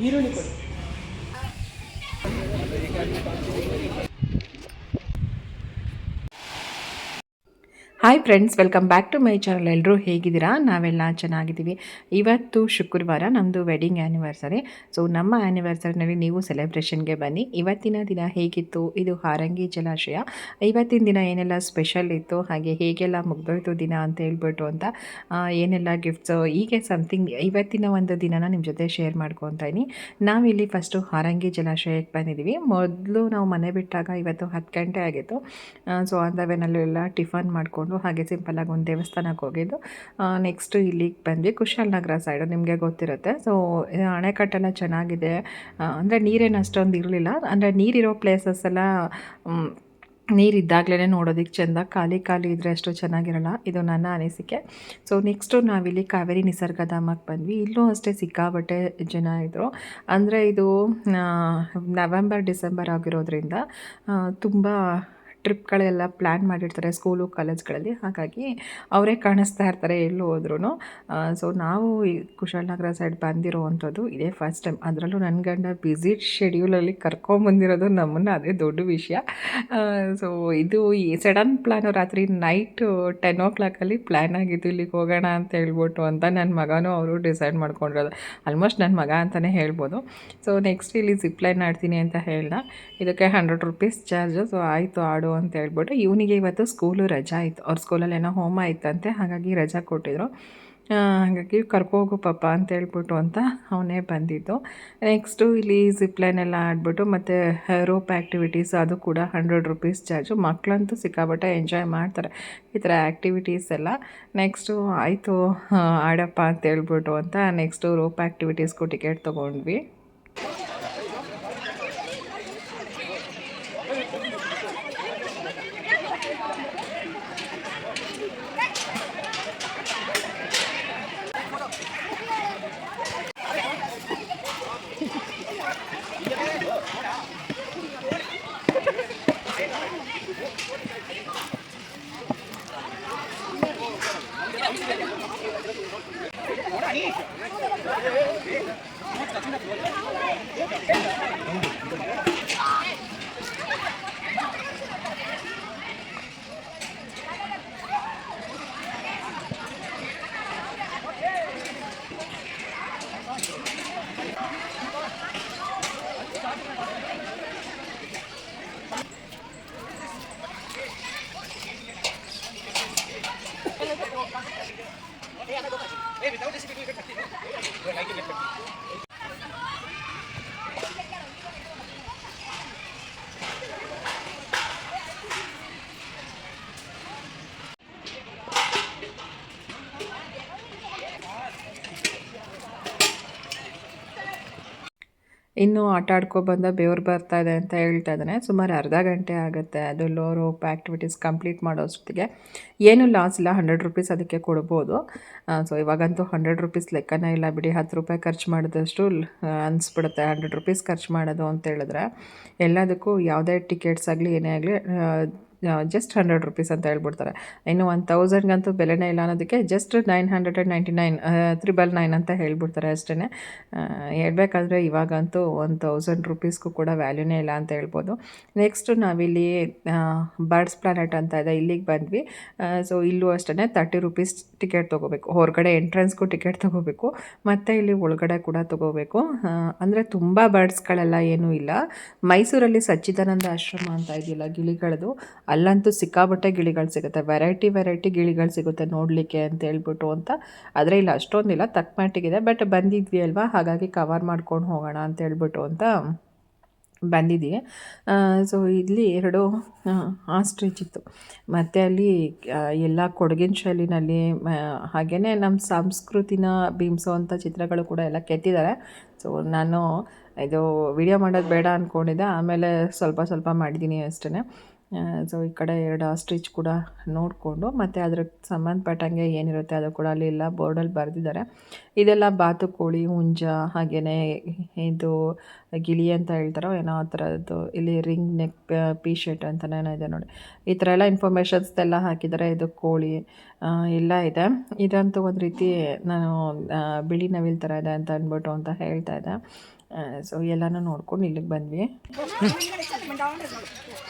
ಈರುಳ್ಳಿ ಕೊಡಿ hi friends welcome back to my channel ಎಲ್ಲರೂ ಹೇಗಿದ್ದೀರಾ? ನಾವೆಲ್ಲ ಚೆನ್ನಾಗಿದ್ದೀವಿ. ಇವತ್ತು ಶುಕ್ರವಾರ ನಮ್ಮದು ವೆಡ್ಡಿಂಗ್ ಆ್ಯನಿವರ್ಸರಿ ಸೊ ನಮ್ಮ ಆ್ಯನಿವರ್ಸರಿನಲ್ಲಿ ನೀವು ಸೆಲೆಬ್ರೇಷನ್ಗೆ ಬನ್ನಿ. ಇವತ್ತಿನ ದಿನ ಹೇಗಿತ್ತು? ಇದು ಹಾರಂಗಿ ಜಲಾಶಯ. ಇವತ್ತಿನ ದಿನ ಏನೆಲ್ಲ ಸ್ಪೆಷಲ್ ಇತ್ತು? ಹಾಗೆ ಹೇಗೆಲ್ಲ ಮುಗ್ದೋಯ್ತು ದಿನ ಅಂತ ಹೇಳ್ಬಿಟ್ಟು ಅಂತ ಏನೆಲ್ಲ ಗಿಫ್ಟ್ಸು ಹೀಗೆ ಸಮಥಿಂಗ್ ಇವತ್ತಿನ ಒಂದು ದಿನನ ನಿಮ್ಮ ಜೊತೆ ಶೇರ್ ಮಾಡ್ಕೊತಾ ಇದ್ದೀನಿ ನಾವಿಲ್ಲಿ ಫಸ್ಟು ಹಾರಂಗಿ ಜಲಾಶಯಕ್ಕೆ ಬಂದಿದ್ದೀವಿ. ಮೊದಲು ನಾವು ಮನೆ ಬಿಟ್ಟಾಗ ಇವತ್ತು ಹತ್ತು ಗಂಟೆ ಆಗಿತ್ತು. ಸೊ ಆನ್ ದ ವೇನಲ್ಲೆಲ್ಲ ಟಿಫನ್ ಮಾಡಿಕೊಂಡು ಹಾಗೆ ಸಿಂಪಲ್ಲಾಗಿ ಒಂದು ದೇವಸ್ಥಾನಕ್ಕೆ ಹೋಗಿದ್ದು. ನೆಕ್ಸ್ಟು ಇಲ್ಲಿಗೆ ಬಂದ್ವಿ. ಕುಶಾಲನಗರ ಸೈಡು ನಿಮಗೆ ಗೊತ್ತಿರುತ್ತೆ. ಸೊ ಅಣೆಕಟ್ಟೆಲ್ಲ ಚೆನ್ನಾಗಿದೆ. ಅಂದರೆ ನೀರೇನು ಅಷ್ಟೊಂದು ಇರಲಿಲ್ಲ. ಅಂದರೆ ನೀರಿರೋ ಪ್ಲೇಸಸ್ ಎಲ್ಲ ನೀರಿದ್ದಾಗಲೇ ನೋಡೋದಕ್ಕೆ ಚೆಂದ. ಖಾಲಿ ಖಾಲಿ ಇದ್ದರೆ ಅಷ್ಟು ಚೆನ್ನಾಗಿರಲ್ಲ. ಇದು ನನ್ನ ಅನಿಸಿಕೆ. ಸೊ ನೆಕ್ಸ್ಟು ನಾವಿಲ್ಲಿ ಕಾವೇರಿ ನಿಸರ್ಗಧಾಮಕ್ಕೆ ಬಂದ್ವಿ. ಇಲ್ಲೂ ಅಷ್ಟೇ ಸಿಕ್ಕಾಬಟ್ಟೆ ಜನ ಇದ್ದರು ಅಂದರೆ ಇದು ನವೆಂಬರ್ ಡಿಸೆಂಬರ್ ಆಗಿರೋದ್ರಿಂದ ತುಂಬ ಟ್ರಿಪ್ಗಳೆಲ್ಲ ಪ್ಲ್ಯಾನ್ ಮಾಡಿರ್ತಾರೆ ಸ್ಕೂಲು, ಕಾಲೇಜ್ಗಳಲ್ಲಿ. ಹಾಗಾಗಿ ಅವರೇ ಕಾಣಿಸ್ತಾ ಇರ್ತಾರೆ ಎಲ್ಲೂ ಹೋದ್ರೂ ಸೊ ನಾವು ಈ ಕುಶಾಲನಗರ ಸೈಡ್ ಬಂದಿರೋ ಅಂಥದ್ದು ಇದೇ ಫಸ್ಟ್ ಟೈಮ್. ಅದರಲ್ಲೂ ನನ್ನ ಗಂಡ ಬ್ಯುಸಿ ಶೆಡ್ಯೂಲಲ್ಲಿ ಕರ್ಕೊಂಬಂದಿರೋದು ನಮ್ಮನ್ನು ಅದೇ ದೊಡ್ಡ ವಿಷಯ. ಸೊ ಇದು ಈ ಸಡನ್ ಪ್ಲ್ಯಾನು ರಾತ್ರಿ ನೈಟು ಟೆನ್ ಓ ಕ್ಲಾಕಲ್ಲಿ ಪ್ಲ್ಯಾನ್ ಆಗಿದ್ದು ಇಲ್ಲಿಗೆ ಹೋಗೋಣ ಅಂತ ಹೇಳ್ಬಿಟ್ಟು ಅಂತ ನನ್ನ ಮಗನೂ ಅವರು ಡಿಸೈಡ್ ಮಾಡ್ಕೊಂಡಿರೋದು. ಆಲ್ಮೋಸ್ಟ್ ನನ್ನ ಮಗ ಅಂತಲೇ ಹೇಳ್ಬೋದು. ಸೊ ನೆಕ್ಸ್ಟ್ ಇಲ್ಲಿ ಜಿಪ್ಲೈನ್ ಆಡ್ತೀನಿ ಅಂತ ಹೇಳ್ದ. ಇದಕ್ಕೆ ಹಂಡ್ರೆಡ್ ರುಪೀಸ್ ಚಾರ್ಜು ಸೊ ಆಯಿತು ಆಡು ಅಂತ ಹೇಳ್ಬಿಟ್ಟು ಇವನಿಗೆ ಇವತ್ತು ಸ್ಕೂಲು ರಜಾ ಇತ್ತು ಅವ್ರ ಸ್ಕೂಲಲ್ಲಿ ಏನೋ ಹೋಮ ಇತ್ತಂತೆ ಹಾಗಾಗಿ ರಜಾ ಕೊಟ್ಟಿದ್ರು. ಹಾಗಾಗಿ ಕರ್ಕೋಗು ಪಾಪ ಅಂತ ಹೇಳ್ಬಿಟ್ಟು ಅಂತ ಅವನೇ ಬಂದಿದ್ದು. ನೆಕ್ಸ್ಟು ಇಲ್ಲಿ ಜಿಪ್ಲೈನ್ ಎಲ್ಲ ಆಡ್ಬಿಟ್ಟು ಮತ್ತು ರೋಪ್ ಆ್ಯಕ್ಟಿವಿಟೀಸ್ ಅದು ಕೂಡ ಹಂಡ್ರೆಡ್ ರುಪೀಸ್ ಚಾರ್ಜು ಮಕ್ಕಳಂತೂ ಸಿಕ್ಕಾಬಟ್ಟೆ ಎಂಜಾಯ್ ಮಾಡ್ತಾರೆ. ಈ ಥರ ಆ್ಯಕ್ಟಿವಿಟೀಸ್ ಎಲ್ಲ. ನೆಕ್ಸ್ಟು ಆಯಿತು ಆಡಪ್ಪ ಅಂತ ಹೇಳ್ಬಿಟ್ಟು ಅಂತ ನೆಕ್ಸ್ಟು ರೋಪ್ ಆ್ಯಕ್ಟಿವಿಟೀಸ್ಗೂ ಟಿಕೆಟ್ ತೊಗೊಂಡ್ವಿ. Hey dat gaat niet. Hey, betaud deze video effectachtig. We zijn 90% ಇನ್ನು ಆಟ ಆಡ್ಕೊಬಂದ ಬೆವರು ಬರ್ತಾ ಇದೆ ಅಂತ ಹೇಳ್ತಾ ಇದ್ದಾನೆ ಸುಮಾರು ಅರ್ಧ ಗಂಟೆ ಆಗುತ್ತೆ. ಅದು ಲೋ ರೋಪ್ ಆ್ಯಕ್ಟಿವಿಟೀಸ್ ಕಂಪ್ಲೀಟ್ ಮಾಡೋಷ್ಟೊತ್ತಿಗೆ ಏನು ಲಾಸ್ ಇಲ್ಲ. ಹಂಡ್ರೆಡ್ ರುಪೀಸ್ ಅದಕ್ಕೆ ಕೊಡ್ಬೋದು. ಸೊ ಇವಾಗಂತೂ ಹಂಡ್ರೆಡ್ ರುಪೀಸ್ ಲೆಕ್ಕನೇ ಇಲ್ಲ ಬಿಡಿ. ಹತ್ತು ರೂಪಾಯಿ ಖರ್ಚು ಮಾಡಿದಷ್ಟು ಅನಿಸ್ಬಿಡುತ್ತೆ. ಹಂಡ್ರೆಡ್ ರುಪೀಸ್ ಖರ್ಚು ಮಾಡೋದು ಅಂತ ಹೇಳಿದ್ರೆ. ಎಲ್ಲದಕ್ಕೂ ಯಾವುದೇ ಟಿಕೆಟ್ಸ್ ಆಗಲಿ ಏನೇ ಆಗಲಿ ಜಸ್ಟ್ ಹಂಡ್ರೆಡ್ ರುಪೀಸ್ ಅಂತ ಹೇಳ್ಬಿಡ್ತಾರೆ. ಇನ್ನು ಒನ್ ತೌಸಂಡ್ಗಂತೂ ಬೆಲೆನೇ ಇಲ್ಲ ಅನ್ನೋದಕ್ಕೆ just nine hundred and ninety nine triple nine ಅಂತ ಹೇಳ್ಬಿಡ್ತಾರೆ ಅಷ್ಟೇ ಹೇಳಬೇಕಾದ್ರೆ ಇವಾಗಂತೂ ಒನ್ ತೌಸಂಡ್ ರುಪೀಸ್ಗೂ ಕೂಡ ವ್ಯಾಲ್ಯೂನೇ ಇಲ್ಲ ಅಂತ ಹೇಳ್ಬೋದು. ನೆಕ್ಸ್ಟು ನಾವಿಲ್ಲಿ ಬರ್ಡ್ಸ್ ಪ್ಲಾನೆಟ್ ಅಂತ ಇದೆ. ಇಲ್ಲಿಗೆ ಬಂದ್ವಿ. ಸೊ ಇಲ್ಲೂ ಅಷ್ಟೇ ತರ್ಟಿ ರುಪೀಸ್ ಟಿಕೆಟ್ ತೊಗೋಬೇಕು. ಹೊರಗಡೆ ಎಂಟ್ರೆನ್ಸ್ಗೂ ಟಿಕೆಟ್ ತೊಗೋಬೇಕು. ಮತ್ತು ಇಲ್ಲಿ ಒಳಗಡೆ ಕೂಡ ತೊಗೋಬೇಕು. ಅಂದರೆ ತುಂಬ ಬರ್ಡ್ಸ್ಗಳೆಲ್ಲ ಏನೂ ಇಲ್ಲ. ಮೈಸೂರಲ್ಲಿ ಸಚ್ಚಿದಾನಂದ ಆಶ್ರಮ ಅಂತ ಇದೆಯಲ್ಲ ಗಿಳಿಗಳದು. ಅಲ್ಲಂತೂ ಸಿಕ್ಕಾಬಟ್ಟೆ ಗಿಳಿಗಳು ಸಿಗುತ್ತೆ. ವೆರೈಟಿ ವೆರೈಟಿ ಗಿಳಿಗಳು ಸಿಗುತ್ತೆ ನೋಡಲಿಕ್ಕೆ ಅಂತ ಹೇಳ್ಬಿಟ್ಟು ಅಂತ. ಆದರೆ ಇಲ್ಲ, ಅಷ್ಟೊಂದಿಲ್ಲ. ತಕ್ಕ ಮಟ್ಟಿಗಿದೆ ಬಟ್ ಬಂದಿದ್ವಿ ಅಲ್ವಾ? ಹಾಗಾಗಿ ಕವರ್ ಮಾಡ್ಕೊಂಡು ಹೋಗೋಣ ಅಂತ ಹೇಳ್ಬಿಟ್ಟು ಅಂತ ಬಂದಿದ್ದೀವಿ. ಸೊ ಇಲ್ಲಿ ಎರಡು ಆಸ್ಟ್ರಿಚ್ ಇತ್ತು. ಮತ್ತು ಅಲ್ಲಿ ಎಲ್ಲ ಕೊಡಗಿನ ಶೈಲಿನಲ್ಲಿ ಹಾಗೆಯೇ ನಮ್ಮ ಸಂಸ್ಕೃತಿನ ಬಿಂಬಿಸುವಂಥ ಚಿತ್ರಗಳು ಕೂಡ ಎಲ್ಲ ಕೆತ್ತಿದ್ದಾರೆ. ಸೊ ನಾನು ಇದು ವಿಡಿಯೋ ಮಾಡೋದು ಬೇಡ ಅಂದ್ಕೊಂಡಿದ್ದೆ ಆಮೇಲೆ ಸ್ವಲ್ಪ ಸ್ವಲ್ಪ ಮಾಡಿದ್ದೀನಿ ಅಷ್ಟೇ ಸೊ ಈ ಕಡೆ ಎರಡು ಸ್ಟಿಚ್ ಕೂಡ ನೋಡಿಕೊಂಡು, ಮತ್ತು ಅದ್ರ ಸಂಬಂಧಪಟ್ಟಂಗೆ ಏನಿರುತ್ತೆ ಅದು ಕೂಡ ಅಲ್ಲಿ ಎಲ್ಲ ಬೋರ್ಡಲ್ಲಿ ಬರೆದಿದ್ದಾರೆ. ಇದೆಲ್ಲ ಬಾತುಕೋಳಿ, ಹುಂಜ ಹಾಗೆಯೇ ಇದು ಗಿಳಿ ಅಂತ ಹೇಳ್ತಾರೋ ಏನೋ ಆ ಥರದ್ದು, ಇಲ್ಲಿ ರಿಂಗ್ ನೆಕ್ ಪಿ ಶರ್ಟ್ ಅಂತಲೇ ಏನೋ ಇದೆ ನೋಡಿ. ಈ ಥರ ಎಲ್ಲ ಇನ್ಫಾರ್ಮೇಷನ್ಸ್ ಎಲ್ಲ ಹಾಕಿದ್ದಾರೆ, ಇದು ಕೋಳಿ ಎಲ್ಲ ಇದೆ. ಇದಂತೂ ಒಂದು ರೀತಿ ನಾನು ಬಿಳಿ ನವಿಲ್ ಥರ ಇದೆ ಅಂತ ಅಂದ್ಬಿಟ್ಟು ಅಂತ ಹೇಳ್ತಾ ಇದ್ದೆ. ಸೊ ಎಲ್ಲನೂ ನೋಡ್ಕೊಂಡು ಇಲ್ಲಿಗೆ ಬಂದ್ವಿ.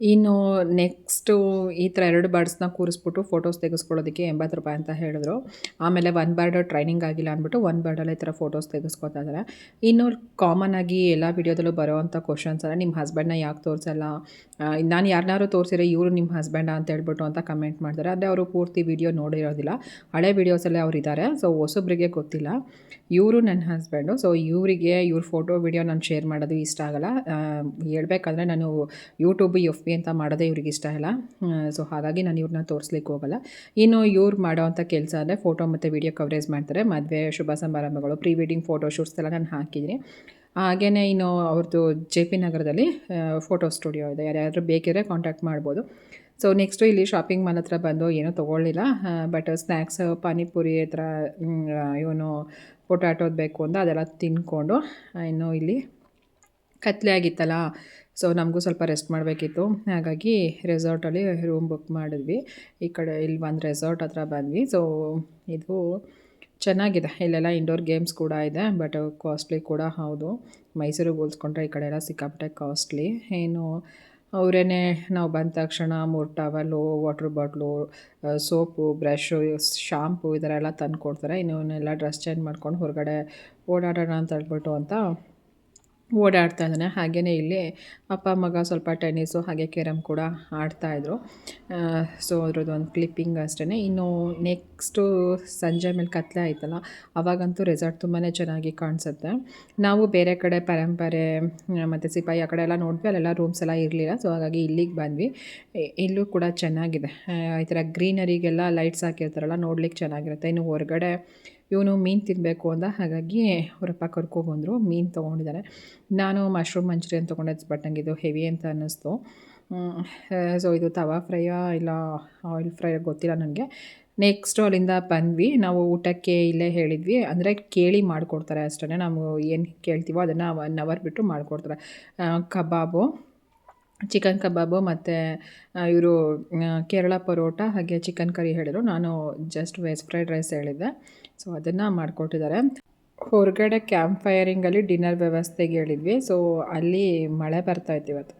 ಇನ್ನು ನೆಕ್ಸ್ಟು ಈ ಥರ ಎರಡು ಬರ್ಡ್ಸ್ನ ಕೂರಿಸ್ಬಿಟ್ಟು ಫೋಟೋಸ್ ತೆಗೆಸ್ಕೊಳ್ಳೋದಕ್ಕೆ ಎಂಬತ್ತು ರೂಪಾಯಿ ಅಂತ ಹೇಳಿದ್ರು. ಆಮೇಲೆ ಒನ್ ಬರ್ಡ್ ಟ್ರೈನಿಂಗ್ ಆಗಿಲ್ಲ ಅಂದ್ಬಿಟ್ಟು ಒನ್ ಬರ್ಡಲ್ಲಿ ಈ ಥರ ಫೋಟೋಸ್ ತೆಗೆಸ್ಕೊತಾ ಇದ್ದಾರೆ. ಇನ್ನು ಕಾಮನ್ ಆಗಿ ಎಲ್ಲ ವಿಡಿಯೋದಲ್ಲೂ ಬರೋವಂಥ ಕ್ವಶನ್ಸ್ ಅಂದರೆ ನಿಮ್ಮ ಹಸ್ಬೆಂಡ್ನ ಯಾಕೆ ತೋರಿಸಲ್ಲ? ನಾನು ಯಾರನ್ನಾರು ತೋರಿಸಿದ್ರೆ ಇವರು ನಿಮ್ಮ ಹಸ್ಬೆಂಡ ಅಂತ ಹೇಳ್ಬಿಟ್ಟು ಅಂತ ಕಮೆಂಟ್ ಮಾಡ್ತಾರೆ. ಆದರೆ ಅವರು ಪೂರ್ತಿ ವಿಡಿಯೋ ನೋಡಿರೋದಿಲ್ಲ. ಹಳೆ ವೀಡಿಯೋಸಲ್ಲೇ ಅವ್ರು ಇದ್ದಾರೆ. ಸೊ ಹೊಸೊಬ್ರಿಗೆ ಗೊತ್ತಿಲ್ಲ. ಇವರು ನನ್ನ ಹಸ್ಬೆಂಡು ಸೊ ಇವರಿಗೆ ಇವ್ರ ಫೋಟೋ ವಿಡಿಯೋ ನಾನು ಶೇರ್ ಮಾಡೋದು ಇಷ್ಟ ಆಗಲ್ಲ. ಹೇಳ್ಬೇಕಂದ್ರೆ ನಾನು ಯೂಟ್ಯೂಬ್ ಎಫ್ ಬಿ ಅಂತ ಮಾಡೋದೇ ಇವ್ರಿಗೆ ಇಷ್ಟ ಇಲ್ಲ ಸೊ ಹಾಗಾಗಿ ನಾನು ಇವ್ರನ್ನ ತೋರಿಸ್ಲಿಕ್ಕೆ ಹೋಗಲ್ಲ. ಇನ್ನು ಇವ್ರು ಮಾಡೋವಂಥ ಕೆಲಸ ಅಂದರೆ ಫೋಟೋ ಮತ್ತು ವಿಡಿಯೋ ಕವರೇಜ್ ಮಾಡ್ತಾರೆ. ಮದುವೆ, ಶುಭ ಸಮಾರಂಭಗಳು ಪ್ರೀ ವೆಡ್ಡಿಂಗ್ ಫೋಟೋ ಶೂಟ್ಸ್ ಎಲ್ಲ ನಾನು ಹಾಕಿದ್ದೀನಿ. ಹಾಗೆಯೇ ಇನ್ನು ಅವ್ರದ್ದು ಜೆ ಪಿ ನಗರದಲ್ಲಿ ಫೋಟೋ ಸ್ಟುಡಿಯೋ ಇದೆ. ಯಾರ್ಯಾರು ಬೇಕಿದ್ರೆ ಕಾಂಟ್ಯಾಕ್ಟ್ ಮಾಡ್ಬೋದು. ಸೊ ನೆಕ್ಸ್ಟು ಇಲ್ಲಿ ಶಾಪಿಂಗ್ ಮಾಲ್ ಹತ್ರ ಬಂದು ಏನೂ ತೊಗೊಳ್ಳಿಲ್ಲ. ಬಟ್ ಸ್ನ್ಯಾಕ್ಸ್ ಪಾನಿಪುರಿ ಹತ್ರ ಇವನು ಪೊಟ್ಯಾಟೋದು ಬೇಕು ಅಂತ ಅದೆಲ್ಲ ತಿಂದ್ಕೊಂಡು ಇನ್ನು ಇಲ್ಲಿ ಕತ್ಲೆ ಆಗಿತ್ತಲ್ಲ ಸೊ ನಮಗೂ ಸ್ವಲ್ಪ ರೆಸ್ಟ್ ಮಾಡಬೇಕಿತ್ತು. ಹಾಗಾಗಿ ರೆಸಾರ್ಟಲ್ಲಿ ರೂಮ್ ಬುಕ್ ಮಾಡಿದ್ವಿ. ಈ ಕಡೆ ಇಲ್ಲಿ ಒಂದು ರೆಸಾರ್ಟ್ ಹತ್ರ ಬಂದ್ವಿ. ಸೊ ಇದು ಚೆನ್ನಾಗಿದೆ. ಇಲ್ಲೆಲ್ಲ ಇಂಡೋರ್ ಗೇಮ್ಸ್ ಕೂಡ ಇದೆ ಬಟ್ ಕಾಸ್ಟ್ಲಿ ಕೂಡ ಹೌದು. ಮೈಸೂರಿಗೆ ಹೋಲಿಸ್ಕೊಂಡ್ರೆ ಈ ಕಡೆ ಎಲ್ಲ ಸಿಕ್ಕಾಪಟ್ಟೆ ಕಾಸ್ಟ್ಲಿ ಏನು, ಅವರೇನೆ ನಾವು ಬಂದ ತಕ್ಷಣ ಮೂರು towel water bottle soap brush shampoo ಈ ಥರ ಎಲ್ಲ ತಂದು ಕೊಡ್ತಾರೆ ಇನ್ನೂ ಡ್ರೆಸ್ ಚೇಂಜ್ ಮಾಡ್ಕೊಂಡು ಹೊರಗಡೆ ಓಡಾಡೋಣ ಅಂತ ಹೇಳ್ಬಿಟ್ಟು ಅಂತ ಓಡಾಡ್ತಾ ಇದ್ದಾನೆ. ಹಾಗೆಯೇ ಇಲ್ಲಿ ಅಪ್ಪ, ಮಗ ಸ್ವಲ್ಪ ಟೆನ್ನಿಸು ಹಾಗೆ ಕೇರಮ್ ಕೂಡ ಆಡ್ತಾಯಿದ್ರು ಸೊ ಅದ್ರದ್ದು ಒಂದು ಕ್ಲಿಪ್ಪಿಂಗ್ ಅಷ್ಟೇ ಇನ್ನು ನೆಕ್ಸ್ಟು ಸಂಜೆ ಮೇಲೆ ಕತ್ಲೆ ಆಯ್ತಲ್ಲ, ಅವಾಗಂತೂ ರೆಸಾರ್ಟ್ ತುಂಬಾ ಚೆನ್ನಾಗಿ ಕಾಣಿಸುತ್ತೆ. ನಾವು ಬೇರೆ ಕಡೆ ಪರಂಪರೆ ಮತ್ತು ಸಿಪಾಯಿ ಆ ಕಡೆ ಎಲ್ಲ ನೋಡಿದ್ವಿ, ಅಲ್ಲೆಲ್ಲ ರೂಮ್ಸ್ ಎಲ್ಲ ಇರಲಿಲ್ಲ ಸೊ ಹಾಗಾಗಿ ಇಲ್ಲಿಗೆ ಬಂದ್ವಿ. ಇಲ್ಲೂ ಕೂಡ ಚೆನ್ನಾಗಿದೆ. ಈ ಥರ ಗ್ರೀನರಿಗೆಲ್ಲ ಲೈಟ್ಸ್ ಹಾಕಿರ್ತಾರಲ್ಲ, ನೋಡ್ಲಿಕ್ಕೆ ಚೆನ್ನಾಗಿರುತ್ತೆ. ಇನ್ನು ಹೊರಗಡೆ ಇವನು ಮೀನು ತಿನ್ನಬೇಕು ಅಂದ ಹಾಗಾಗಿ ಅವರಪ್ಪ ಕರ್ಕೊಬಂದರು ಮೀನು ತೊಗೊಂಡಿದ್ದಾರೆ. ನಾನು ಮಶ್ರೂಮ್ ಮಂಚೂರಿಯನ್ ತೊಗೊಂಡೆ ಬಟ್ ನನಗೆ ಇದು ಹೆವಿ ಅಂತ ಅನ್ನಿಸ್ತು. ಸೊ ಇದು ತವಾ ಫ್ರೈಯಾ ಇಲ್ಲ ಆಯಿಲ್ ಫ್ರೈ ಗೊತ್ತಿಲ್ಲ ನನಗೆ. ನೆಕ್ಸ್ಟು ಅಲ್ಲಿಂದ ಬಂದ್ವಿ. ನಾವು ಊಟಕ್ಕೆ ಇಲ್ಲೇ ಹೇಳಿದ್ವಿ. ಅಂದರೆ ಕೇಳಿ ಮಾಡಿಕೊಡ್ತಾರೆ ಅಷ್ಟೇ ನಾವು ಏನು ಕೇಳ್ತೀವೋ ಅದನ್ನು ಒನ್ ಅವರ್ ಬಿಟ್ಟು ಮಾಡಿಕೊಡ್ತಾರೆ. ಕಬಾಬು, ಚಿಕನ್ ಕಬಾಬು ಮತ್ತು ಇವರು ಕೇರಳ ಪರೋಟ ಹಾಗೆ ಚಿಕನ್ ಕರಿ ಹೇಳಿದರು. ನಾನು ಜಸ್ಟ್ ವೆಜ್ ಫ್ರೈಡ್ ರೈಸ್ ಹೇಳಿದ್ದೆ. ಸೊ ಅದನ್ನು ಮಾಡಿಕೊಟ್ಟಿದ್ದಾರೆ. ಹೊರಗಡೆ ಕ್ಯಾಂಪ್ ಫೈರಿಂಗಲ್ಲಿ ಡಿನ್ನರ್ ವ್ಯವಸ್ಥೆಗೆ ಹೇಳಿದ್ವಿ. ಸೊ ಅಲ್ಲಿ ಮಳೆ ಬರ್ತಾಯಿತ್ತು ಇವತ್ತು.